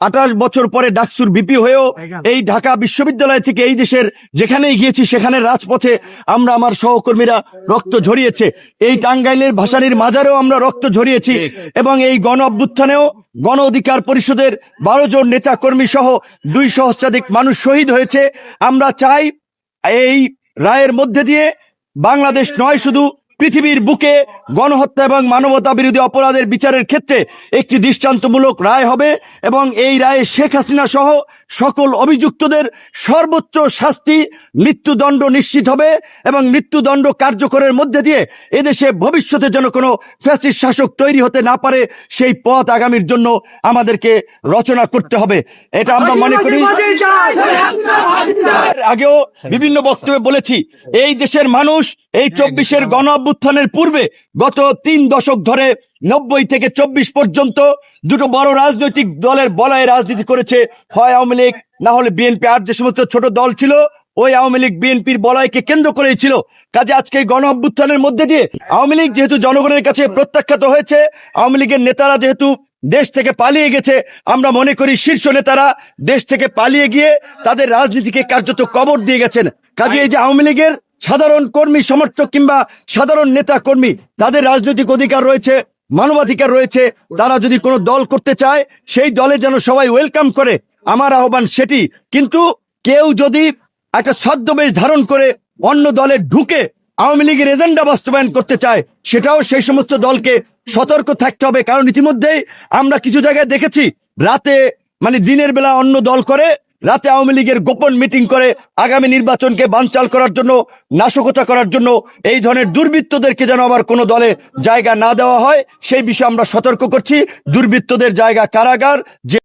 আঠাশ বছর পরে ডাকসুর বিপি হয়েও এই ঢাকা বিশ্ববিদ্যালয় থেকে এই দেশের যেখানেই গিয়েছি সেখানে রাজপথে আমরা আমার সহকর্মীরা রক্ত ঝরিয়েছে। এই টাঙ্গাইলের ভাসানির মাজারেও আমরা রক্ত ঝরিয়েছি এবং এই গণ অভ্যুত্থানেও গণ অধিকার পরিষদের বারো জন নেতা কর্মী সহ দুই সহস্রাধিক মানুষ শহীদ হয়েছে। আমরা চাই এই রায়ের মধ্যে দিয়ে বাংলাদেশ নয় শুধু পৃথিবীর বুকে গণহত্যা এবং মানবতা বিরোধী অপরাধের বিচারের ক্ষেত্রে একটি দৃষ্টান্তমূলক রায় হবে এবং এই রায়ে শেখ হাসিনা সহ সকল অভিযুক্তদের সর্বোচ্চ শাস্তি মৃত্যুদণ্ড নিশ্চিত হবে এবং মৃত্যুদণ্ড কার্যকরের মধ্যে দিয়ে এদেশে ভবিষ্যতে যেন কোনো ফ্যাসিস্ট শাসক তৈরি হতে না পারে সেই পথ আগামীর জন্য আমাদেরকে রচনা করতে হবে। এটা আমরা মনে করি। আগেও বিভিন্ন বক্তব্যে বলেছি এই দেশের মানুষ এই চব্বিশের গণ অভ্যুত্থানের পূর্বে গত তিন দশক ধরে নব্বই থেকে চব্বিশ পর্যন্ত দুটো বড় রাজনৈতিক দলের বলয়ে রাজনীতি করেছে। হয় আওয়ামী লীগ না হলে বিএনপি। আর যে সমস্ত ছোট দল ছিল ওই আওয়ামী লীগ বিএনপির বলয়কে কেন্দ্র করেই ছিল। কাজে আজকে গণ অভ্যুত্থানের মধ্যে দিয়ে আওয়ামী লীগ যেহেতু জনগণের কাছে প্রত্যাখ্যাত হয়েছে আওয়ামী লীগের নেতারা যেহেতু দেশ থেকে পালিয়ে গেছে আমরা মনে করি শীর্ষ নেতারা দেশ থেকে পালিয়ে গিয়ে তাদের রাজনীতিকে কার্যত কবর দিয়ে গেছেন। কাজে এই যে আওয়ামী লীগের সাধারণ কর্মী, সমর্থক কিংবা সাধারণ নেতা, কর্মী, তাদের রাজনৈতিক অধিকার রয়েছে, মানবাধিকার রয়েছে, তারা যদি কোনো দল করতে চায়, সেই দলে যেন সবাই ওয়েলকাম করে, আমার আহ্বান সেটি। কিন্তু কেউ যদি একটা ছদ্মবেশ ধারণ করে অন্য দলে ঢুকে আওয়ামী লীগের এজেন্ডা বাস্তবায়ন করতে চায়, সেটাও সেই সমস্ত দলকে সতর্ক থাকতে হবে। কারণ ইতিমধ্যেই আমরা কিছু জায়গায় দেখেছি, রাতে মানে দিনের বেলা অন্য দল করে রাতে আওয়ামী লীগের গোপন মিটিং করে আগামী নির্বাচনকে বানচাল করার জন্য, নাশকতা করার জন্য এই ধরনের দুর্বৃত্তদেরকে যেন আবার কোনো দলে জায়গা না দেওয়া হয়, সেই বিষয়ে আমরা সতর্ক করছি। দুর্বৃত্তদের জায়গা কারাগার, যে